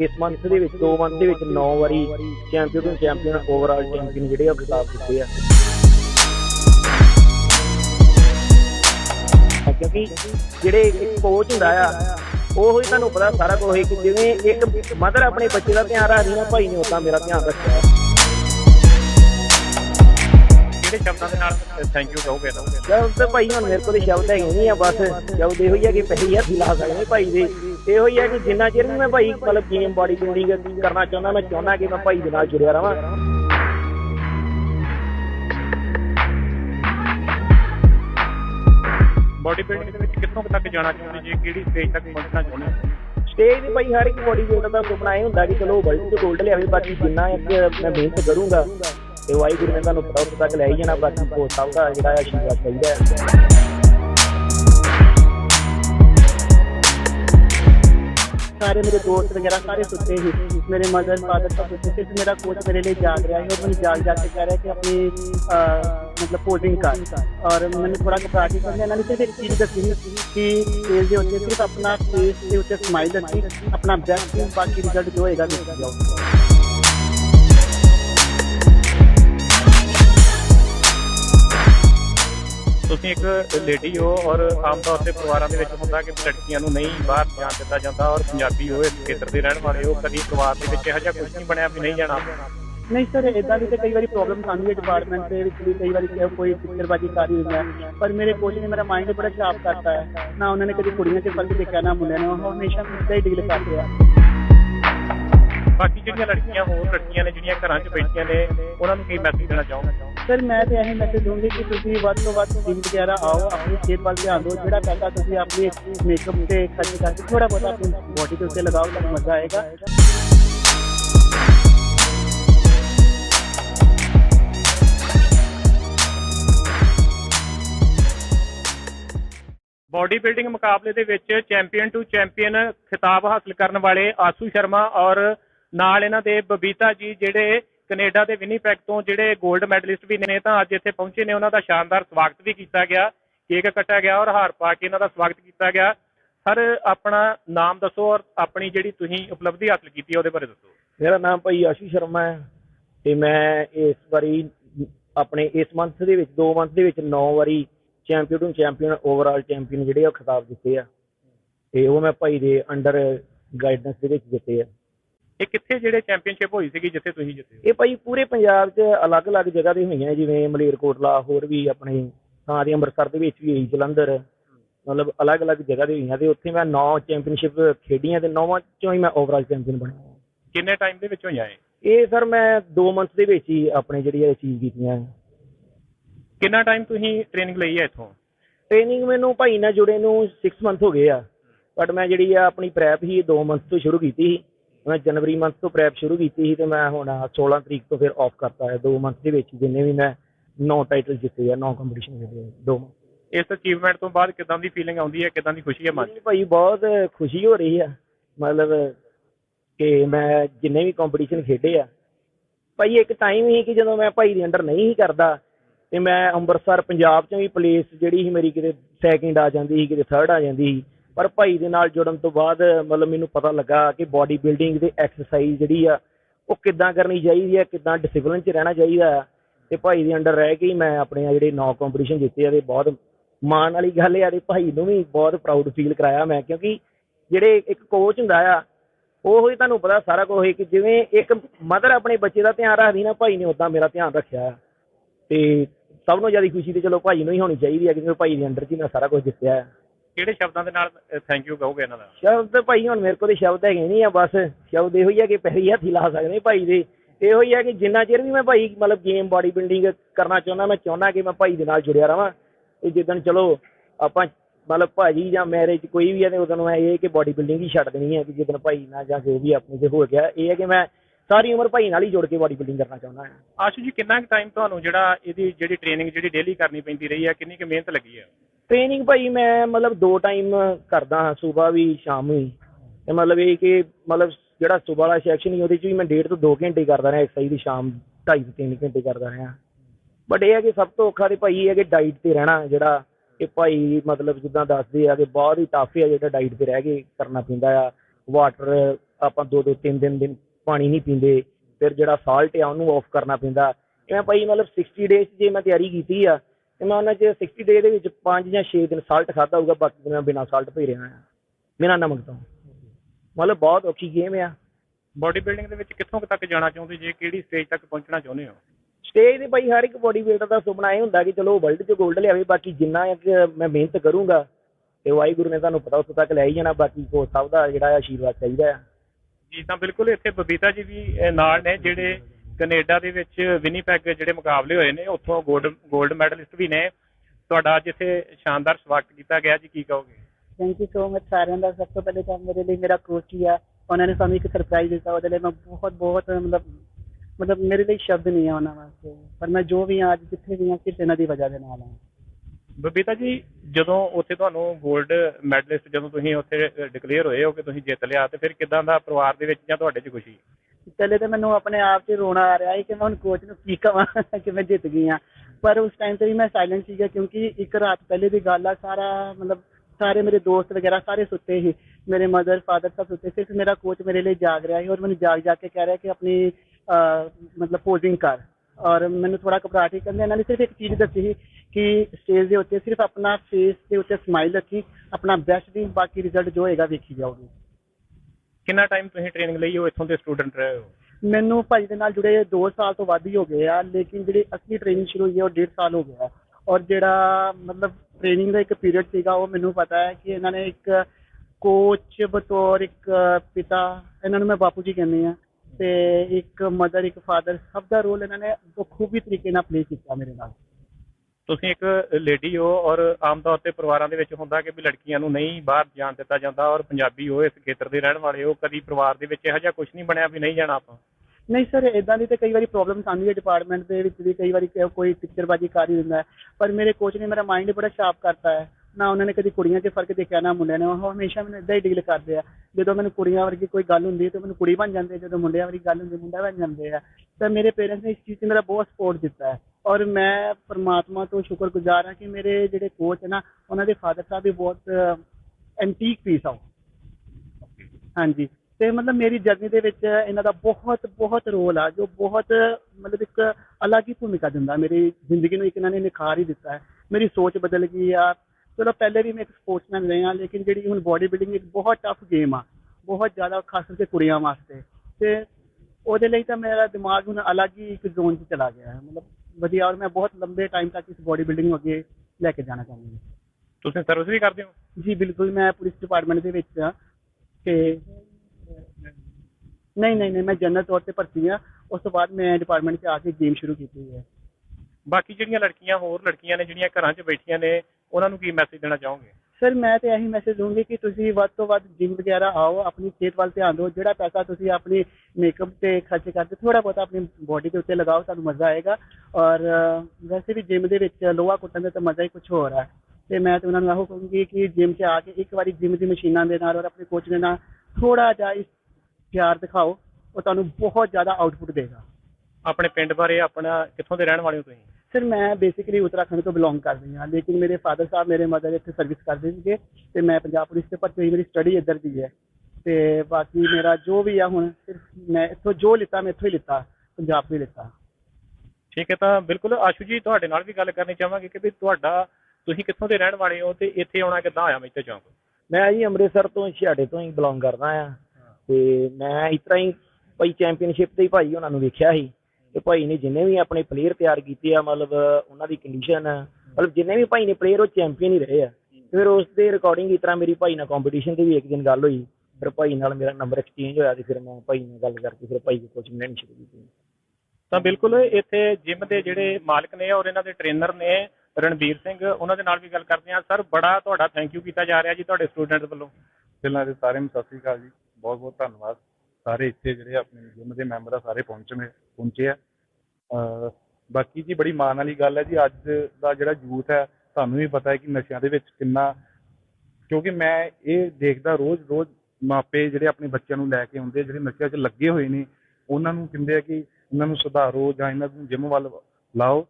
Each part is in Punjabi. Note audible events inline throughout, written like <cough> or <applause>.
ਇਸ ਮੰਥ ਦੇ ਵਿੱਚ 2 ਮੰਥ ਦੇ ਵਿੱਚ 9 ਵਾਰੀ ਚੈਂਪੀਅਨ ਚੈਂਪੀਅਨ ਓਵਰਆਲ ਚੈਂਪੀਅਨ ਜਿਹੜੇ ਆ ਖਿਤਾਬ ਦਿੱਤੇ ਆ। ਕਿਉਂਕਿ ਜਿਹੜੇ ਇੱਕ ਕੋਚ ਹੁੰਦਾ ਆ, ਉਹ ਹੀ ਤੁਹਾਨੂੰ ਪਤਾ ਸਾਰਾ ਕੁਝ ਕਿ ਜਿਵੇਂ ਇੱਕ ਮਦਰ ਆਪਣੇ ਬੱਚੇ ਦਾ ਧਿਆਨ ਰੱਖਦੀ ਨਾ ਭਾਈ ਨੇ ਉਦਾਂ ਮੇਰਾ ਧਿਆਨ ਰੱਖਿਆ। ਕਿਹੜੇ ਸ਼ਬਦਾਂ ਦੇ ਨਾਲ ਥੈਂਕ ਯੂ ਕਹੋਗੇ ਨਾ ਸ਼ਬਦ ਤਾਂ ਭਾਈ ਹੁਣ ਮੇਰੇ ਕੋਲ ਸ਼ਬਦ ਹੈਗੇ ਨਹੀਂ ਆ ਬਸ ਸ਼ਬਦ ਇਹੋ ਹੀ ਆ ਕਿ ਪਹਿਲੀ ਹੱਥ ਲਾ ਸਕਦੇ ਭਾਈ ਦੇ। ਇਹੋ ਹੀ ਆ ਕਿ ਜਿੰਨਾ ਚਿਰ ਵੀ ਮੈਂ ਭਾਈ ਮਤਲਬ ਗੇਮ ਬਾਡੀ ਬਿਲਡਿੰਗ ਕਰਨਾ ਚਾਹੁੰਦਾ ਮੈਂ ਚਾਹੁੰਦਾ ਕਿ ਮੈਂ ਭਾਈ ਦੇ ਨਾਲ ਜੁੜਿਆ ਰਵਾਂ ਬਾਡੀ ਬਿਲਡਿੰਗ ਦੇ ਵਿੱਚ ਕਿੱਥੋਂ ਤੱਕ ਜਾਣਾ ਚਾਹੁੰਦੇ ਜੀ? ਕਿਹੜੀ ਸਟੇਜ ਤੱਕ ਪਹੁੰਚਣਾ ਚਾਹੁੰਦੇ? ਸਟੇਜ ਤੇ ਭਾਈ ਹਰ ਇੱਕ ਬਾਡੀ ਬਿਲਡਰ ਦਾ ਸੁਪਨਾ ਇਹ ਹੁੰਦਾ ਕਿ ਚਲੋ ਵਰਲਡ ਚ ਗੋਲਡ ਲਿਆਵੇ ਬਾਕੀ ਜਿੰਨਾ ਇੱਕ ਮੈਂ ਮਿਹਨਤ ਕਰੂੰਗਾ ਤੇ ਵਾਹਿਗੁਰੂ ਨੇ ਤੁਹਾਨੂੰ ਪਤਾ ਉੱਥੇ ਤੱਕ ਲੈ ਹੀ ਜਾਣਾ, ਬਾਕੀ ਕੋਚ ਸਾਹਿਬ ਦਾ ਜਿਹੜਾ ਆਸ਼ੀਰਵਾਦ ਚਾਹੀਦਾ ਸਾਰੇ ਮੇਰੇ ਦੋਸਤ ਵਗੈਰਾ ਸਾਰੇ ਸੁੱਤੇ ਸੀ। ਮੇਰੇ ਮਦਰ ਫਾਦਰ ਸਭ ਸੁੱਤੇ ਸੀ ਮੇਰਾ ਕੋਚ ਮੇਰੇ ਲਈ ਜਾਗ ਰਿਹਾ ਸੀ। ਔਰ ਮੈਨੂੰ ਜਾਗ ਜਾਗ ਕੇ ਕਹਿ ਰਿਹਾ ਕਿ ਆਪਣੀ ਮਤਲਬ ਕੋਡਿੰਗ ਕਰ। ਔਰ ਮੈਨੂੰ ਥੋੜਾ ਘਬਰਾਹਟ ਕੇ ਕਰਨਾ ਇਹਨਾਂ ਨੇ ਸਿਰਫ ਇੱਕ ਚੀਜ਼ ਦੱਸੀ ਸੀ ਕਿ ਸਟੇਜ ਦੇ ਉੱਤੇ ਸਿਰਫ ਆਪਣਾ ਫੇਸ ਦੇ ਉੱਤੇ ਸਮਾਈਲ ਰੱਖੀ, ਆਪਣਾ ਬੈਸਟ ਬਾਕੀ ਰਿਜ਼ਲਟ ਜੋ ਹੋਏਗਾ ਦੇਖ ਜਾਓ ਤੁਸੀਂ ਇੱਕ ਲੇਡੀ ਹੋ ਔਰ ਆਮ ਤੌਰ ਤੇ ਪਰਿਵਾਰਾਂ ਦੇ ਵਿੱਚ ਹੁੰਦਾ ਕਿ ਲੜਕੀਆਂ ਨੂੰ ਨਹੀਂ ਬਾਹਰ ਜਾਣ ਦਿੱਤਾ ਜਾਂਦਾ ਔਰ ਪੰਜਾਬੀ ਹੋ ਇਸ ਖੇਤਰ ਦੇ ਰਹਿਣ ਵਾਲੇ ਹੋ ਕਦੀ ਪਰਿਵਾਰ ਦੇ ਵਿੱਚ ਇਹੋ ਜਿਹਾ ਕੁਝ ਨਹੀਂ ਬਣਿਆ ਵੀ ਨਹੀਂ ਜਾਣਾ। ਨਹੀਂ ਸਰ ਇਦਾਂ ਦੀ ਤੇ ਕਈ ਵਾਰੀ ਪ੍ਰੋਬਲਮ ਆਉਂਦੀ ਹੈ ਡਿਪਾਰਟਮੈਂਟ ਦੇ ਵਿੱਚ ਵੀ ਕਈ ਵਾਰੀ ਕੋਈ ਪਿਕਚਰਬਾਜੀ ਕਰੀ ਹੁੰਦਾ ਹੈ ਪਰ ਮੇਰੇ ਕੋਚ ਨੇ ਮੇਰਾ ਮਾਈਂਡ ਬੜਾ ਸ਼ਾਰਪ ਕਰਤਾ ਹੈ। ਨਾ ਉਹਨਾਂ ਨੇ ਕਦੀ ਕੁੜੀਆਂ 'ਚ ਫ਼ਰਕ ਦੇਖਿਆ ਨਾ ਮੁੰਡਿਆਂ ਨੂੰ। ਉਹ ਹਮੇਸ਼ਾ ਮੁੱਦਾ ਹੀ ਡੀਲ ਕਰਦੇ ਆ। ਬਾਕੀ ਜਿਹੜੀਆਂ ਲੜਕੀਆਂ ਹੋਰ ਲੜਕੀਆਂ ਨੇ ਜਿਹੜੀਆਂ ਘਰਾਂ 'ਚ ਬੈਠੀਆਂ ਨੇ ਉਹਨਾਂ ਨੂੰ ਕੀ ਮੈਸੇਜ ਦੇਣਾ ਚਾਹੋਗੇ? ਸਰ, ਮੈਂ ਤੇ ਇਹ ਮੈਸੇਜ ਦੂੰਗੀ ਕਿ ਤੁਸੀਂ ਵੱਧ ਤੋਂ ਵੱਧ ਜਿਮ ਵਗੈਰਾ ਆਓ, ਆਪਣੀ ਸਿਹਤ ਵੱਲ ਧਿਆਨ ਦਿਓ। ਜਿਹੜਾ ਪੈਸਾ ਤੁਸੀਂ ਆਪਣੀ ਮੇਕਅਪ ਤੇ ਖਰਚ ਕਰਕੇ ਥੋੜਾ ਬਹੁਤਾ ਆਪਣੀ ਬੋਡੀ ਦੇ ਉੱਤੇ ਲਗਾਓ, ਤੁਹਾਨੂੰ ਮਜ਼ਾ ਆਏਗਾ। ਬਾਡੀ ਬਿਲਡਿੰਗ ਮੁਕਾਬਲੇ ਦੇ ਵਿੱਚ ਚੈਂਪੀਅਨ ਟੂ ਚੈਂਪੀਅਨ ਖਿਤਾਬ ਹਾਸਲ ਕਰਨ ਵਾਲੇ ਆਸੂ ਸ਼ਰਮਾ ਔਰ ਨਾਲ ਇਹਨਾਂ ਦੇ ਬਬੀਤਾ ਜੀ, ਜਿਹੜੇ ਕੈਨੇਡਾ ਦੇ ਵਿਨੀਪੈਗ ਤੋਂ ਜਿਹੜੇ 골ਡ ਮੈਡਲਿਸਟ ਵੀ ਨੇ ਤਾਂ ਅੱਜ ਇੱਥੇ ਪਹੁੰਚੇ ਨੇ, ਉਹਨਾਂ ਦਾ ਸ਼ਾਨਦਾਰ ਸਵਾਗਤ ਵੀ ਕੀਤਾ ਗਿਆ, ਕੇਕ ਕੱਟਿਆ ਗਿਆ ਔਰ ਹਾਰ ਪਾ ਕੇ ਇਹਨਾਂ ਦਾ ਸਵਾਗਤ ਕੀਤਾ ਗਿਆ। ਸਰ, ਆਪਣਾ ਨਾਮ ਦੱਸੋ ਔਰ ਆਪਣੀ ਜਿਹੜੀ ਤੁਸੀਂ ਉਪਲਬਧੀ ਹਾਸਲ ਕੀਤੀ ਹੈ, ਉਹਦੇ ਬਾਰੇ ਦੱਸੋ। ਮੇਰਾ ਨਾਮ ਭਾਈ ਆਸ਼ੂ ਸ਼ਰਮਾ ਹੈ ਤੇ ਮੈਂ ਇਸ ਵਾਰੀ ਆਪਣੇ ਇਸ ਮੰਥ ਦੇ ਵਿੱਚ 2 ਮੰਥ ਦੇ ਵਿੱਚ 9 ਵਾਰੀ champion two champion overall champion ਜਿਹੜੇ ਆ ਉਹ ਖਿਤਾਬ ਦਿੱਤੇ ਆ। ਤੇ ਉਹ ਮੈਂ ਭਾਈ ਦੇ ਅੰਡਰ ਗਾਈਡੈਂਸ ਦੇ ਵਿੱਚ ਦਿੱਤੇ ਆ। ਇਹ ਕਿੱਥੇ ਜਿਹੜੇ ਚੈਂਪੀਅਨਸ਼ਿਪ ਹੋਈ ਸੀਗੀ ਜਿੱਥੇ ਤੁਸੀਂ ਜਿੱਤੇ ਹੋ? ਇਹ ਭਾਈ ਪੂਰੇ ਪੰਜਾਬ 'ਚ ਅਲੱਗ-ਅਲੱਗ ਜਗ੍ਹਾ ਤੇ ਹੋਈਆਂ ਜਿਵੇਂ ਮਲੇਰਕੋਟਲਾ ਹੋਰ ਵੀ ਆਪਣੇ ਥਾਂ ਦੇ ਅੰਮ੍ਰਿਤਸਰ ਦੇ ਵਿੱਚ ਵੀ ਹੋਈ ਜਲੰਧਰ। ਮਤਲਬ ਅਲੱਗ-ਅਲੱਗ ਜਗ੍ਹਾ ਤੇ ਹੋਈਆਂ ਤੇ ਉੱਥੇ ਮੈਂ 9 ਚੈਂਪੀਅਨਸ਼ਿਪ ਖੇਡੀਆਂ ਤੇ 9ਵਾਂ ਚੋਂ ਹੀ ਮੈਂ ਓਵਰਆਲ ਚੈਂਪੀਅਨ ਬਣਿਆ। ਕਿੰਨੇ ਟਾਈਮ ਦੇ ਵਿੱਚ ਹੋਈਆਂ ਇਹ ਇਹ ਸਰ ਮੈਂ 2 ਮੰਥ ਦੇ ਵਿੱਚ ਹੀ ਆਪਣੇ ਜਿਹੜੀ ਅਚੀਵ ਕੀਤੀਆਂ। ਕਿੰਨਾ ਟਾਈਮ ਤੁਸੀਂ ਟ੍ਰੇਨਿੰਗ ਲਈ ਹੈ ਇੱਥੋਂ? ਟ੍ਰੇਨਿੰਗ ਮੈਨੂੰ ਭਾਈ ਨਾਲ ਜੁੜੇ ਨੂੰ 6 ਮੰਥ ਹੋ ਗਏ ਆ। ਬਟ ਮੈਂ ਜਿਹੜੀ ਆ ਆਪਣੀ ਪ੍ਰੈਪ ਹੀ 2 ਮੰਥ ਤੋਂ ਸ਼ੁਰੂ ਕੀਤੀ ਸੀ। ਮੈਂ ਜਨਵਰੀ ਮੰਥ ਤੋਂ ਪ੍ਰੈਪ ਸ਼ੁਰੂ ਕੀਤੀ ਸੀ ਤੇ ਮੈਂ ਹੁਣ 16 ਤਰੀਕ ਤੋਂ ਫਿਰ ਆਫ ਕਰਤਾ ਹੈ 2 ਮੰਥ ਦੇ ਵਿੱਚ ਜਿੰਨੇ ਵੀ ਮੈਂ 9 ਟਾਈਟਲ ਜਿੱਤੇ ਆ 9 ਕੰਪੀਟੀਸ਼ਨ ਜਿੱਤੇ ਆ 2 ਮੰਥ ਇਸ ਅਚੀਵਮੈਂਟ ਤੋਂ ਬਾਅਦ ਕਿਦਾਂ ਦੀ ਫੀਲਿੰਗ ਆਉਂਦੀ ਹੈ ਕਿਦਾਂ ਦੀ ਖੁਸ਼ੀ ਹੈ ਮਨ 'ਚ? ਭਾਈ ਬਹੁਤ ਖੁਸ਼ੀ ਹੋ ਰਹੀ ਆ। ਮਤਲਬ ਕਿ ਮੈਂ ਜਿੰਨੇ ਵੀ ਕੰਪੀਟੀਸ਼ਨ ਖੇਡੇ ਆ ਭਾਈ ਇੱਕ ਟਾਈਮ ਸੀ ਕਿ ਜਦੋਂ ਮੈਂ ਭਾਈ ਦੇ ਅੰਡਰ ਨਹੀਂ ਸੀ ਕਰਦਾ ਤੇ ਮੈਂ ਅੰਮ੍ਰਿਤਸਰ ਪੰਜਾਬ ਚ ਵੀ ਪਲੇਸ ਜਿਹੜੀ ਸੀ ਮੇਰੀ ਕਿਤੇ ਸੈਕਿੰਡ ਆ ਜਾਂਦੀ ਸੀ ਕਿਤੇ ਥਰਡ ਆ ਜਾਂਦੀ ਸੀ। ਪਰ ਭਾਈ ਦੇ ਨਾਲ ਜੁੜਨ ਤੋਂ ਬਾਅਦ ਮਤਲਬ ਮੈਨੂੰ ਪਤਾ ਲੱਗਾ ਕਿ ਬਾਡੀ ਬਿਲਡਿੰਗ ਦੇ ਐਕਸਰਸਾਈਜ਼ ਜਿਹੜੀ ਆ, ਉਹ ਕਿੱਦਾਂ ਕਰਨੀ ਚਾਹੀਦੀ ਆ, ਕਿੱਦਾਂ ਡਿਸਪਲਿਨ 'ਚ ਰਹਿਣਾ ਚਾਹੀਦਾ ਆ। ਤੇ ਭਾਈ ਦੇ ਅੰਡਰ ਰਹਿ ਕੇ ਹੀ ਮੈਂ ਆਪਣੇ ਆ ਜਿਹੜੇ ਨੌ ਕੰਪੀਟੀਸ਼ਨ ਜਿੱਤੇ ਆ, ਤੇ ਬਹੁਤ ਮਾਣ ਵਾਲੀ ਗੱਲ ਆ, ਤੇ ਭਾਈ ਨੂੰ ਵੀ ਬਹੁਤ ਪ੍ਰਾਊਡ ਫੀਲ ਕਰਾਇਆ ਮੈਂ, ਕਿਉਂਕਿ ਜਿਹੜੇ ਇੱਕ ਕੋਚ ਹੁੰਦਾ ਆ, ਉਹ ਹੀ ਤੁਹਾਨੂੰ ਪਤਾ ਸਾਰਾ ਕੁਝ ਹੈ ਕਿ ਜਿਵੇਂ ਇੱਕ ਮਦਰ ਆਪਣੇ ਬੱਚੇ ਦਾ ਧਿਆਨ ਰੱਖਦੀ ਨਾ, ਭਾਈ ਨੇ ਉਦਾਂ ਮੇਰਾ ਧਿਆਨ ਰੱਖਿਆ ਤੇ ਸਭ ਨੂੰ ਜ਼ਿਆਦਾ ਖੁਸ਼ੀ ਤੇ ਚਲੋ ਭਾਈ ਨੂੰ ਹੀ ਹੋਣੀ ਚਾਹੀਦੀ ਹੈ ਕਿਉਂਕਿ ਭਾਈ ਦੇ ਅੰਡਰ 'ਚ ਹੀ ਮੈਂ ਸਾਰਾ ਕੁਝ ਜਿੱਤਿਆ ਕਿਹੜੇ ਸ਼ਬਦਾਂ ਦੇ ਨਾਲ ਥੈਂਕ ਯੂ ਕਹੋਗੇ ਇਹਨਾਂ ਦਾ? ਸ਼ਬਦ ਭਾਈ ਹੁਣ ਮੇਰੇ ਕੋਲ ਤੇ ਸ਼ਬਦ ਹੈਗੇ ਨਹੀਂ ਆ ਬਸ ਸ਼ਬਦ ਇਹੋ ਹੀ ਆ ਕਿ ਪੈਰੀ ਹੱਥ ਲਾ ਸਕਦੇ ਭਾਈ ਦੇ। ਇਹੋ ਹੀ ਆ ਕਿ ਜਿੰਨਾ ਚਿਰ ਵੀ ਮੈਂ ਭਾਈ ਮਤਲਬ ਗੇਮ ਬਾਡੀ ਬਿਲਡਿੰਗ ਕਰਨਾ ਚਾਹੁੰਦਾ ਮੈਂ ਚਾਹੁੰਦਾ ਕਿ ਮੈਂ ਭਾਈ ਦੇ ਨਾਲ ਜੁੜਿਆ ਰਵਾਂ ਤੇ ਜਿੱਦਣ ਚਲੋ ਆਪਾਂ ਮਤਲਬ ਭਾਜੀ ਜਾਂ ਮੈਰਿਜ ਕੋਈ ਵੀ ਹੈ ਤੇ ਉਦੋਂ ਮੈਂ ਇਹ ਕਿ ਬਾਡੀ ਬਿਲਡਿੰਗ ਹੀ ਛੱਡ ਦੇਣੀ ਹੈ ਕਿ ਜਿੱਦਣ ਭਾਈ ਨਾਲ ਜਾਂ ਜੋ ਵੀ ਆਪਣੇ ਤੇ ਹੋ ਗਿਆ। ਇਹ ਹੈ ਕਿ ਮੈਂ ਸਾਰੀ ਉਮਰ ਭਾਈ ਨਾਲ ਹੀ ਜੁੜ ਕੇ ਬਾਡੀ ਬਿਲਡਿੰਗ ਕਰਨਾ ਚਾਹੁੰਦਾ ਹਾਂ। ਆਸ਼ੂ ਜੀ ਕਿੰਨਾ ਕੁ ਟਾਈਮ ਤੁਹਾਨੂੰ ਜਿਹੜਾ ਇਹਦੀ ਜਿਹੜੀ ਟ੍ਰੇਨਿੰਗ ਜਿਹੜੀ ਡੇਲੀ ਕਰਨੀ ਪੈਂਦੀ ਰਹੀ ਹੈ ਕਿੰਨੀ ਕੁ ਮਿਹਨਤ ਲੱਗੀ ਹੈ ਟ੍ਰੇਨਿੰਗ ਭਾਈ ਮੈਂ ਮਤਲਬ ਦੋ ਟਾਈਮ ਕਰਦਾ ਹਾਂ, ਸਵੇਰ ਵੀ, ਸ਼ਾਮ ਵੀ। ਤੇ ਮਤਲਬ ਇਹ ਕਿ ਮਤਲਬ ਜਿਹੜਾ ਸਵੇਰ ਵਾਲਾ ਸੈਕਸ਼ਨ ਹੀ ਉਹਦੇ ਚ ਵੀ ਮੈਂ ਡੇਢ ਤੋਂ 2 ਘੰਟੇ ਕਰਦਾ ਰਿਹਾ ਐਕਸਰਸਾਈਜ਼ ਦੀ ਸ਼ਾਮ 2.5 ਤੋਂ 3 ਘੰਟੇ ਕਰਦਾ ਰਿਹਾ। ਬਟ ਇਹ ਹੈ ਕਿ ਸਭ ਤੋਂ ਔਖਾ ਤੇ ਭਾਈ ਇਹ ਹੈ ਕਿ ਡਾਈਟ ਤੇ ਰਹਿਣਾ, ਜਿਹੜਾ ਇਹ ਭਾਈ ਮਤਲਬ ਜਿੱਦਾਂ ਦੱਸਦੇ ਆ ਕਿ ਬਹੁਤ ਹੀ ਟਫ ਹੈ ਜਿਹੜਾ ਡਾਈਟ ਤੇ ਰਹਿ ਕੇ ਕਰਨਾ ਪੈਂਦਾ ਆ। ਵਾਟਰ ਆਪਾਂ ਦੋ ਦੋ ਤਿੰਨ ਦਿਨ ਦਿਨ ਪਾਣੀ ਨਹੀਂ ਪੀਂਦੇ, ਫਿਰ ਜਿਹੜਾ ਸਾਲਟ ਆ ਉਹਨੂੰ ਆਫ ਕਰਨਾ ਪੈਂਦਾ। ਇਵੇਂ ਭਾਈ ਮਤਲਬ 60 ਡੇਜ਼ ਜੇ ਮੈਂ ਤਿਆਰੀ ਕੀਤੀ ਆ ਤੇ ਮੈਂ ਉਹਨਾਂ ਚ 60 ਡੇ ਦੇ ਵਿੱਚ 5 ਜਾਂ 6 ਦਿਨ ਸਾਲਟ ਖਾਦਾ ਹੋਊਗਾ ਬਾਕੀ ਦਿਨ ਮੈਂ ਬਿਨਾਂ ਸਾਲਟ ਹੀ ਰਿਹਾ ਆ ਬਿਨਾਂ ਨਮਕ ਤੋਂ। ਮਤਲਬ ਬਹੁਤ ਔਖੀ ਗੇਮ ਆ। ਬਾਡੀ ਬਿਲਡਿੰਗ ਦੇ ਵਿੱਚ ਕਿੱਥੋਂ ਤੱਕ ਜਾਣਾ ਚਾਹੁੰਦੇ ਜੇ? ਕਿਹੜੀ ਸਟੇਜ ਤੱਕ ਪਹੁੰਚਣਾ ਚਾਹੁੰਦੇ ਹੋ? ਸਟੇਜ ਤੇ ਭਾਈ ਹਰ ਇੱਕ ਬੋਡੀ ਬਿਲਡਰ ਦਾ ਸੁਪਨਾ ਇਹ ਹੁੰਦਾ ਕਿ ਚਲੋ ਵਰਲਡ 'ਚ 골ਡ ਲਿਆਵੇ ਬਾਕੀ ਜਿੰਨਾ ਮੈਂ ਮਿਹਨਤ ਕਰੂੰਗਾ ਤੇ ਵਾਹਿਗੁਰੂ ਨੇ ਤੁਹਾਨੂੰ ਪਤਾ ਉੱਥੋਂ ਤੱਕ ਲੈ ਹੀ ਜਾਣਾ ਬਾਕੀ ਕੋ ਸਭ ਦਾ ਜਿਹੜਾ ਆਸ਼ੀਰਵਾਦ ਚਾਹੀਦਾ ਆ। ਜੀ ਤਾਂ ਬਿਲਕੁਲ ਇੱਥੇ ਬਬੀਤਾ ਜੀ ਵੀ ਨਾਲ ਨੇ ਜਿਹੜੇ ਕੈਨੇਡਾ ਦੇ ਵਿੱਚ ਵਿਨੀਪੈਗ ਜਿਹੜੇ ਮੁਕਾਬਲੇ ਹੋਏ ਨੇ ਉੱਥੋਂ ਗੋਲਡ ਗੋਲਡ ਮੈਡਲਿਸਟ ਵੀ ਨੇ। ਤੁਹਾਡਾ ਅੱਜ ਇੱਥੇ ਸ਼ਾਨਦਾਰ ਸਵਾਗਤ ਕੀਤਾ ਗਿਆ ਜੀ ਕੀ ਕਹੋਗੇ? ਥੈਂਕ ਯੂ ਸੋ ਮਚ ਸਾਰਿਆਂ ਦਾ। ਸਭ ਤੋਂ ਪਹਿਲੇ ਤਾਂ ਮੇਰੇ ਲਈ ਮੇਰਾ ਕੋਚ ਹੀ ਆ। ਉਹਨਾਂ ਨੇ ਸਾਨੂੰ ਇੱਕ ਸਰਪ੍ਰਾਈਜ਼ ਦਿੱਤਾ। ਉਹਦੇ ਲਈ ਮੈਂ ਬਹੁਤ ਬਹੁਤ ਮਤਲਬ ਮਤਲਬ ਮੇਰੇ ਲਈ ਸ਼ਬਦ ਨਹੀਂ ਆ ਉਹਨਾਂ ਵਾਸਤੇ। ਪਰ ਮੈਂ ਜੋ ਵੀ ਆ ਅੱਜ ਕਿੱਥੇ ਵੀ ਆ ਸਿਰਫ ਇਹਨਾਂ ਦੀ ਵਜ੍ਹਾ ਦੇ ਨਾਲ ਆ। ਬਬੀਤਾ ਜੀ ਜਦੋਂ ਉੱਥੇ ਤੁਹਾਨੂੰ 골ਡ ਮੈਡਲਿਸਟ ਜਦੋਂ ਤੁਸੀਂ ਉੱਥੇ ਡਿਕਲੇਅਰ ਹੋਏ ਹੋ ਕਿ ਤੁਸੀਂ ਜਿੱਤ ਲਿਆ ਤੇ ਫਿਰ ਕਿਦਾਂ ਦਾ ਪਰਿਵਾਰ ਦੇ ਵਿੱਚ ਜਾਂ ਤੁਹਾਡੇ 'ਚ ਖੁਸ਼ੀ? ਪਹਿਲੇ ਤਾਂ ਮੈਨੂੰ ਆਪਣੇ ਆਪ ਤੇ ਰੋਣਾ ਆ ਰਿਹਾ ਸੀ ਕਿ ਮੈਂ ਹੁਣ ਕੋਚ ਨੂੰ ਕੀ ਕਵਾਂ <laughs> ਕਿ ਮੈਂ ਜਿੱਤ ਗਈ ਹਾਂ। ਪਰ ਉਸ ਟਾਈਮ ਤੇ ਵੀ ਮੈਂ ਸਾਇਲੈਂਟ ਸੀਗਾ ਕਿਉਂਕਿ ਇੱਕ ਰਾਤ ਪਹਿਲੇ ਦੀ ਗੱਲ ਆ ਸਾਰਾ ਮਤਲਬ ਸਾਰੇ ਮੇਰੇ ਦੋਸਤ ਵਗੈਰਾ ਸਾਰੇ ਸੁੱਤੇ ਸੀ। ਮੇਰੇ ਮਦਰ ਫਾਦਰ ਸਭ ਸੁੱਤੇ ਸਿਰਫ ਮੇਰਾ ਕੋਚ ਮੇਰੇ ਲਈ ਜਾਗ ਰਿਹਾ ਸੀ ਔਰ ਮੈਨੂੰ ਜਾਗ ਜਾ ਕੇ ਕਹਿ ਰਿਹਾ ਕਿ ਆਪਣੀ ਅਹ, ਮਤਲਬ ਪੋਜ਼ਿੰਗ ਕਰ। ਔਰ ਮੈਨੂੰ ਥੋੜਾ ਘਬਰਾਹਟ ਹੀ ਕਹਿੰਦੇ ਇਹਨਾਂ ਨੇ ਸਿਰਫ ਇੱਕ ਚੀਜ਼ ਦੱਸੀ ਸੀ ਕਿ ਸਟੇਜ ਦੇ ਉੱਤੇ ਸਿਰਫ ਆਪਣਾ ਫੇਸ ਦੇ ਉੱਤੇ ਸਮਾਈਲ ਰੱਖੀ ਆਪਣਾ ਬੈਸਟ ਦੀ ਬਾਕੀ ਰਿਜ਼ਲਟ ਜੋ ਹੋਏਗਾ ਵੇਖੀ ਜਾਊਗੀ। ਕਿੰਨਾ ਟਾਈਮ ਤੁਸੀਂ ਟ੍ਰੇਨਿੰਗ ਲਈ ਹੋ? ਇੱਥੋਂ ਦੇ ਸਟੂਡੈਂਟ ਰਹੇ ਹੋ? ਮੈਨੂੰ ਭਾਜੀ ਦੇ ਨਾਲ ਜੁੜੇ 2 ਸਾਲ ਤੋਂ ਵੱਧ ਹੀ ਹੋ ਗਏ ਆ, ਲੇਕਿਨ ਜਿਹੜੀ ਅਸਲੀ ਟ੍ਰੇਨਿੰਗ ਸ਼ੁਰੂ ਹੋਈ ਹੈ ਉਹ 1.5 ਸਾਲ ਹੋ ਗਿਆ। ਔਰ ਜਿਹੜਾ ਮਤਲਬ ਟ੍ਰੇਨਿੰਗ ਦਾ ਇੱਕ ਪੀਰੀਅਡ ਸੀਗਾ, ਉਹ ਮੈਨੂੰ ਪਤਾ ਹੈ ਕਿ ਇਹਨਾਂ ਨੇ ਇੱਕ ਕੋਚ ਬਤੌਰ ਇੱਕ ਪਿਤਾ, ਇਹਨਾਂ ਨੂੰ ਮੈਂ ਬਾਪੂ ਜੀ ਕਹਿੰਦੀ ਆ ਤੇ ਇੱਕ ਮਦਰ ਇੱਕ ਫਾਦਰ ਸਭ ਦਾ ਰੋਲ ਇਹਨਾਂ ਨੇ ਬਖੂਬੀ ਤਰੀਕੇ ਨਾਲ ਪਲੇ ਕੀਤਾ ਮੇਰੇ ਨਾਲ। ਤੁਸੀਂ ਇੱਕ ਲੇਡੀ ਹੋ ਔਰ ਆਮ ਤੌਰ ਤੇ ਪਰਿਵਾਰਾਂ ਦੇ ਵਿੱਚ ਹੁੰਦਾ ਕਿ ਵੀ ਲੜਕੀਆਂ ਨੂੰ ਨਹੀਂ ਬਾਹਰ ਜਾਣ ਦਿੱਤਾ ਜਾਂਦਾ ਔਰ ਪੰਜਾਬੀ ਹੋ ਇਸ ਖੇਤਰ ਦੇ ਰਹਿਣ ਵਾਲੇ ਹੋ ਕਦੀ ਪਰਿਵਾਰ ਦੇ ਵਿੱਚ ਇਹੋ ਜਿਹਾ ਕੁਝ ਨਹੀਂ ਬਣਿਆ ਵੀ ਨਹੀਂ ਜਾਣਾ ਆਪਾਂ। ਨਹੀਂ ਸਰ ਇਦਾਂ ਦੀ ਤੇ ਕਈ ਵਾਰੀ ਪ੍ਰੋਬਲਮਸ ਆਉਂਦੀ ਹੈ ਡਿਪਾਰਟਮੈਂਟ ਦੇ ਵਿੱਚ ਵੀ, ਕਈ ਵਾਰੀ ਕੋਈ ਪਿਕਚਰਬਾਜੀ ਕਰ ਹੀ ਦਿੰਦਾ ਪਰ ਮੇਰੇ ਕੋਚ ਨੇ ਮੇਰਾ ਮਾਈਂਡ ਬੜਾ ਸ਼ਾਰਪ ਕਰਤਾ ਹੈ। ਨਾ ਉਹਨਾਂ ਨੇ ਕਦੀ ਕੁੜੀਆਂ 'ਚ ਫ਼ਰਕ ਦੇਖਿਆ, ਨਾ ਮੁੰਡਿਆਂ ਨੇ। ਉਹ ਹਮੇਸ਼ਾ ਮੈਨੂੰ ਇਦਾਂ ਹੀ ਡੀਲ ਕਰਦੇ ਆ। ਜਦੋਂ ਮੈਨੂੰ ਕੁੜੀਆਂ ਵਰਗੀ ਕੋਈ ਗੱਲ ਹੁੰਦੀ ਹੈ ਤਾਂ ਮੈਨੂੰ ਕੁੜੀ ਬਣ ਜਾਂਦੇ ਜਦੋਂ ਮੁੰਡਿਆਂ ਵਰਗੀ ਗੱਲ ਹੁੰਦੀ ਮੁੰਡਾ ਬਣ ਜਾਂਦੇ ਆ। ਤਾਂ ਮੇਰੇ ਪੇਰੈਂਟਸ ਨੇ ਇਸ ਚੀਜ਼ 'ਚ ਮੇਰਾ ਬਹੁਤ ਸਪੋਰਟ ਦਿੱਤਾ ਹੈ। ਔਰ ਮੈਂ ਪਰਮਾਤਮਾ ਤੋਂ ਸ਼ੁਕਰਗੁਜ਼ਾਰ ਹਾਂ ਕਿ ਮੇਰੇ ਜਿਹੜੇ ਕੋਚ ਨਾ, ਉਹਨਾਂ ਦੇ ਫਾਦਰ ਸਾਹਿਬ ਵੀ ਬਹੁਤ ਐਂਟੀਕ ਪੀਸ ਆ ਉਹ। ਹਾਂਜੀ। ਤੇ ਮਤਲਬ ਮੇਰੀ ਜਰਨੀ ਦੇ ਵਿੱਚ ਇਹਨਾਂ ਦਾ ਬਹੁਤ ਬਹੁਤ ਰੋਲ ਆ, ਜੋ ਬਹੁਤ, ਮਤਲਬ ਇੱਕ ਅਲੱਗ ਹੀ ਭੂਮਿਕਾ ਦਿੰਦਾ ਮੇਰੀ ਜ਼ਿੰਦਗੀ ਨੂੰ ਇੱਕ ਇਹਨਾਂ ਨੇ ਨਿਖਾਰ ਹੀ ਦਿੱਤਾ ਹੈ। ਮੇਰੀ ਸੋਚ ਬਦਲ ਗਈ ਆ। ਚਲੋ ਪਹਿਲੇ ਵੀ ਮੈਂ ਇੱਕ ਸਪੋਰਟਸਮੈਨ ਰਿਹਾ ਲੇਕਿਨ ਜਿਹੜੀ ਹੁਣ ਬਾਡੀ ਬਿਲਡਿੰਗ ਇੱਕ ਬਹੁਤ ਟਫ ਗੇਮ ਆ ਬਹੁਤ ਜ਼ਿਆਦਾ ਖਾਸ ਕਰਕੇ ਕੁੜੀਆਂ ਵਾਸਤੇ। ਤੇ ਉਹਦੇ ਲਈ ਤਾਂ ਮੇਰਾ ਦਿਮਾਗ ਹੁਣ ਅਲੱਗ ਹੀ ਇੱਕ ਜ਼ੋਨ 'ਚ ਚਲਾ ਗਿਆ ਹੈ। ਮਤਲਬ ਵਧੀਆ ਔਰ ਮੈਂ ਬਹੁਤ ਲੰਬੇ ਟਾਈਮ ਤੱਕ ਇਸ ਬਾਡੀ ਬਿਲਡਿੰਗ ਨੂੰ ਅੱਗੇ ਲੈ ਕੇ ਜਾਣਾ ਚਾਹੁੰਦਾ ਹਾਂ। ਤੁਸੀਂ ਸਰਵਿਸ ਵੀ ਕਰਦੇ ਹੋ? ਜੀ ਬਿਲਕੁਲ ਮੈਂ ਪੁਲਿਸ ਡਿਪਾਰਟਮੈਂਟ ਦੇ ਵਿੱਚ ਆ ਤੇ ਨਹੀਂ ਨਹੀਂ ਨਹੀਂ ਮੈਂ ਜਨਰਲ ਤੌਰ ਤੇ ਭਰਤੀ ਆ ਉਸ ਤੋਂ ਬਾਅਦ ਮੈਂ ਡਿਪਾਰਟਮੈਂਟ 'ਚ ਆ ਕੇ ਗੇਮ ਸ਼ੁਰੂ ਕੀਤੀ ਹੈ। ਬਾਕੀ ਜਿਹੜੀਆਂ ਲੜਕੀਆਂ ਹੋਰ ਲੜਕੀਆਂ ਨੇ ਜਿਹੜੀਆਂ ਘਰਾਂ 'ਚ ਬੈਠੀਆਂ ਨੇ ਉਹਨਾਂ ਨੂੰ ਕੀ ਮੈਸੇਜ ਦੇਣਾ ਚਾਹੋਗੇ? ਸਰ ਮੈਂ ਤੇ ਇਹੀ ਮੈਸੇਜ ਦੂੰਗੀ ਕਿ ਤੁਸੀਂ ਵੱਧ ਤੋਂ ਵੱਧ ਜਿਮ ਵਗੈਰਾ ਆਓ ਆਪਣੀ ਸਿਹਤ ਵੱਲ ਧਿਆਨ ਦਿਓ ਜਿਹੜਾ ਪੈਸਾ ਤੁਸੀਂ ਆਪਣੀ ਮੇਕਅਪ ਤੇ ਖਰਚ ਕਰਦੇ ਥੋੜਾ ਬਹੁਤਾ ਆਪਣੀ ਬੋਡੀ ਦੇ ਉੱਤੇ ਲਗਾਓ ਤੁਹਾਨੂੰ ਮਜ਼ਾ ਆਏਗਾ। ਔਰ ਵੈਸੇ ਵੀ ਜਿਮ ਦੇ ਵਿੱਚ ਲੋਹਾ ਕੁੱਟਣ ਦਾ ਤਾਂ ਮਜ਼ਾ ਹੀ ਕੁਝ ਹੋਰ ਹੈ। ਤੇ ਮੈਂ ਤੇ ਉਹਨਾਂ ਨੂੰ ਇਹੋ ਕਹੂੰਗੀ ਕਿ ਜਿਮ 'ਚ ਆ ਕੇ ਇੱਕ ਵਾਰੀ ਜਿਮ ਦੀ ਮਸ਼ੀਨਾਂ ਦੇ ਨਾਲ ਔਰ ਆਪਣੇ ਕੋਚ ਦੇ ਨਾਲ ਥੋੜਾ ਜਿਹਾ ਇਸ ਪਿਆਰ ਦਿਖਾਓ ਉਹ ਤੁਹਾਨੂੰ ਬਹੁਤ ਜ਼ਿਆਦਾ ਆਊਟਪੁੱਟ ਦੇਗਾ। ਆਪਣੇ ਪਿੰਡ ਬਾਰੇ ਆਪਣਾ ਕਿੱਥੋਂ ਦੇ ਰਹਿਣ ਵਾਲੇ ਹੋ ਤੁਸੀਂ? ਸਰ ਮੈਂ ਬੇਸਿਕਲੀ ਉੱਤਰਾਖੰਡ ਤੋਂ ਬਿਲੋਂਗ ਕਰਦੀ ਹਾਂ। ਲੇਕਿਨ ਮੇਰੇ ਫਾਦਰ ਸਾਹਿਬ ਮੇਰੇ ਮਦਰ ਇੱਥੇ ਸਰਵਿਸ ਕਰਦੇ ਸੀਗੇ ਤੇ ਮੈਂ ਪੰਜਾਬ ਪੁਲਿਸ ਤੇ ਭਰਤੀ ਹੋਈ। ਮੇਰੀ ਸਟੱਡੀ ਇੱਧਰ ਦੀ ਹੈ। ਤੇ ਬਾਕੀ ਮੇਰਾ ਜੋ ਵੀ ਆ ਹੁਣ ਸਿਰਫ ਮੈਂ ਇੱਥੋਂ ਜੋ ਲਿੱਤਾ ਮੈਂ ਇੱਥੋਂ ਹੀ ਲਿੱਤਾ। ਪੰਜਾਬ ਤੋਂ ਹੀ ਲਿੱਤਾ। ਠੀਕ ਹੈ ਤਾਂ ਬਿਲਕੁਲ ਆਸ਼ੂ ਜੀ ਤੁਹਾਡੇ ਨਾਲ ਵੀ ਗੱਲ ਕਰਨੀ ਚਾਹਾਂਗੇ ਕਿ ਵੀ ਤੁਹਾਡਾ ਤੁਸੀਂ ਕਿੱਥੋਂ ਦੇ ਰਹਿਣ ਵਾਲੇ ਹੋ ਤੇ ਇੱਥੇ ਆਉਣਾ ਕਿੱਦਾਂ ਆਇਆ ਮਿੱਤੇ ਚੌਂਕ? ਮੈਂ ਜੀ ਅੰਮ੍ਰਿਤਸਰ ਤੋਂ ਛਿਆੜੇ ਤੋਂ ਹੀ ਬਿਲੋਂਗ ਕਰਦਾ ਆ ਤੇ ਮੈਂ ਇਸ ਤਰ੍ਹਾਂ ਹੀ ਭਾਈ ਚੈਂਪੀਅਨਸ਼ਿਪ ਤੇ ਹੀ ਭਾਈ ਉਹਨਾਂ ਨੂੰ ਵੇਖਿਆ ਸੀ। ਤੇ ਭਾਈ ਨੇ ਜਿੰਨੇ ਵੀ ਆਪਣੇ ਪਲੇਅਰ ਤਿਆਰ ਕੀਤੇ ਆ ਮਤਲਬ ਉਹਨਾਂ ਦੀ ਕੰਡੀਸ਼ਨ ਮਤਲਬ ਜਿੰਨੇ ਵੀ ਭਾਈ ਨੇ ਪਲੇਅਰ ਉਹ ਚੈਂਪੀਅਨ ਹੀ ਰਹੇ ਆ। ਤੇ ਫਿਰ ਉਸ ਦੇ ਰਿਕਾਰਡਿੰਗ ਇਸ ਤਰ੍ਹਾਂ ਮੇਰੀ ਭਾਈ ਨਾਲ ਕੰਪੀਟੀਸ਼ਨ ਤੇ ਵੀ ਇੱਕ ਦਿਨ ਗੱਲ ਹੋਈ। ਫਿਰ ਭਾਈ ਨਾਲ ਮੇਰਾ ਨੰਬਰ ਐਕਸਚੇਂਜ ਹੋਇਆ ਤੇ ਫਿਰ ਮੈਂ ਭਾਈ ਨਾਲ ਗੱਲ ਕਰਕੇ ਫਿਰ ਭਾਈ ਦੀ ਕੋਚਿੰਗ ਲੈਣੀ ਸ਼ੁਰੂ ਕੀਤੀ। ਤਾਂ ਬਿਲਕੁਲ ਇੱਥੇ ਜਿਮ ਦੇ ਜਿਹੜੇ ਮਾਲਕ ਨੇ ਔਰ ਇਹਨਾਂ ਦੇ ਟ੍ਰੇਨਰ ਨੇ ਰਣਬੀਰ ਸਿੰਘ ਉਹਨਾਂ ਦੇ ਨਾਲ ਵੀ ਗੱਲ ਕਰਦੇ ਹਾਂ। ਸਰ ਬੜਾ ਤੁਹਾਡਾ ਥੈਂਕ ਯੂ ਕੀਤਾ ਜਾ ਰਿਹਾ ਜੀ ਤੁਹਾਡੇ ਸਟੂਡੈਂਟ ਵੱਲੋਂ। ਪਹਿਲਾਂ ਤੇ ਸਾਰਿਆਂ ਨੂੰ ਸਤਿ ਸ੍ਰੀ ਅਕਾਲ ਜੀ। ਬਹੁਤ ਬਹੁਤ ਧੰਨਵਾਦ। ਸਾਰੇ ਇੱਥੇ ਜਿਹੜੇ ਆਪਣੇ ਜਿਮ ਦੇ ਮੈਂਬਰ ਆ, ਸਾਰੇ ਪਹੁੰਚੇ ਪਹੁੰਚੇ ਆ। ਅਹ ਬਾਕੀ ਜੀ ਬੜੀ ਮਾਣ ਵਾਲੀ ਗੱਲ ਹੈ ਜੀ, ਅੱਜ ਦਾ ਜਿਹੜਾ ਯੂਥ ਹੈ, ਤੁਹਾਨੂੰ ਵੀ ਪਤਾ ਹੈ ਕਿ ਨਸ਼ਿਆਂ ਦੇ ਵਿੱਚ ਕਿੰਨਾ ਕਿਉਂਕਿ ਮੈਂ ਇਹ ਦੇਖਦਾ ਰੋਜ਼-ਰੋਜ਼ ਮਾਪੇ ਜਿਹੜੇ ਆਪਣੇ ਬੱਚਿਆਂ ਨੂੰ ਲੈ ਕੇ ਆਉਂਦੇ ਜਿਹੜੇ ਨਸ਼ਿਆਂ 'ਚ ਲੱਗੇ ਹੋਏ ਨੇ, ਉਹਨਾਂ ਨੂੰ ਕਹਿੰਦੇ ਆ ਕਿ ਇਹਨਾਂ ਨੂੰ ਸੁਧਾਰੋ ਜਾਂ ਇਹਨਾਂ ਨੂੰ ਜਿਮ ਵੱਲ ਲਾਓ।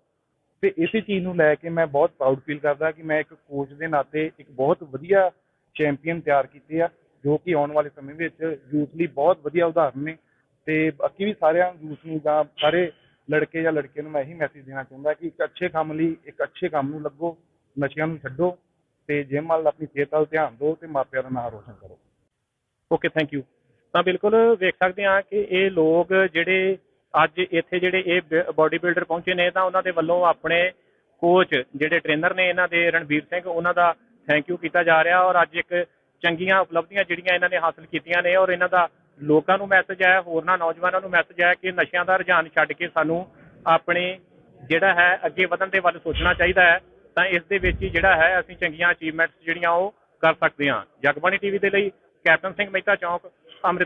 ਤੇ ਇਸੇ ਚੀਜ਼ ਨੂੰ ਲੈ ਕੇ ਮੈਂ ਬਹੁਤ ਪ੍ਰਾਊਡ ਫੀਲ ਕਰਦਾ ਕਿ ਮੈਂ ਇੱਕ ਕੋਚ ਦੇ ਨਾਤੇ ਇੱਕ ਬਹੁਤ ਵਧੀਆ ਚੈਂਪੀਅਨ ਤਿਆਰ ਕੀਤੇ ਆ। ਜੋ ਕਿ ਆਉਣ ਵਾਲੇ ਸਮੇਂ ਵਿੱਚ ਯੂਥ ਲਈ ਬਹੁਤ ਵਧੀਆ ਉਦਾਹਰਨ ਨੇ। ਤੇ ਬਾਕੀ ਵੀ ਸਾਰਿਆਂ ਯੂਥ ਨੂੰ ਜਾਂ ਸਾਰੇ ਲੜਕੇ ਜਾਂ ਲੜਕੀਆਂ ਨੂੰ ਮੈਂ ਇਹੀ ਮੈਸੇਜ ਦੇਣਾ ਚਾਹੁੰਦਾ ਕਿ ਇੱਕ ਅੱਛੇ ਕੰਮ ਲਈ ਇੱਕ ਅੱਛੇ ਕੰਮ ਨੂੰ ਲੱਗੋ ਨਸ਼ਿਆਂ ਨੂੰ ਛੱਡੋ ਤੇ ਜਿਮ ਵੱਲ ਆਪਣੀ ਸਿਹਤ ਵੱਲ ਧਿਆਨ ਦਿਓ ਤੇ ਮਾਪਿਆਂ ਦਾ ਨਾਮ ਰੋਸ਼ਨ ਕਰੋ। ਓਕੇ ਥੈਂਕ ਯੂ ਤਾਂ ਬਿਲਕੁਲ ਵੇਖ ਸਕਦੇ ਹਾਂ ਕਿ ਇਹ ਲੋਕ ਜਿਹੜੇ ਅੱਜ ਇੱਥੇ ਜਿਹੜੇ ਇਹ ਬਾਡੀ ਬਿਲਡਰ ਪਹੁੰਚੇ ਨੇ ਤਾਂ ਉਹਨਾਂ ਦੇ ਵੱਲੋਂ ਆਪਣੇ ਕੋਚ ਜਿਹੜੇ ਟ੍ਰੇਨਰ ਨੇ ਇਹਨਾਂ ਦੇ ਰਣਵੀਰ ਸਿੰਘ, ਉਹਨਾਂ ਦਾ ਥੈਂਕ ਯੂ ਕੀਤਾ ਜਾ ਰਿਹਾ ਔਰ ਅੱਜ ਇੱਕ ਚੰਗੀਆਂ ਉਪਲਬਧੀਆਂ ਜਿਹੜੀਆਂ ਇਹਨਾਂ ਨੇ ਹਾਸਲ ਕੀਤੀਆਂ ਨੇ ਔਰ ਇਹਨਾਂ ਦਾ ਲੋਕਾਂ ਨੂੰ ਮੈਸੇਜ ਹੈ ਹੋਰਨਾਂ ਨੌਜਵਾਨਾਂ ਨੂੰ ਮੈਸੇਜ ਹੈ ਕਿ ਨਸ਼ਿਆਂ ਦਾ ਰੁਝਾਨ ਛੱਡ ਕੇ ਸਾਨੂੰ ਆਪਣੇ ਜਿਹੜਾ ਹੈ ਅੱਗੇ ਵਧਣ ਦੇ ਵੱਲ ਸੋਚਣਾ ਚਾਹੀਦਾ ਹੈ, ਤਾਂ ਇਸ ਦੇ ਵਿੱਚ ਹੀ ਜਿਹੜਾ ਹੈ ਅਸੀਂ ਚੰਗੀਆਂ ਅਚੀਵਮੈਂਟਸ ਜਿਹੜੀਆਂ ਉਹ ਕਰ ਸਕਦੇ ਹਾਂ। ਜਗਬਾਣੀ ਟੀਵੀ ਦੇ ਲਈ ਕੈਪਟਨ ਸਿੰਘ ਮਹਿਤਾ ਚੌਂਕ ਅੰਮ੍ਰਿਤ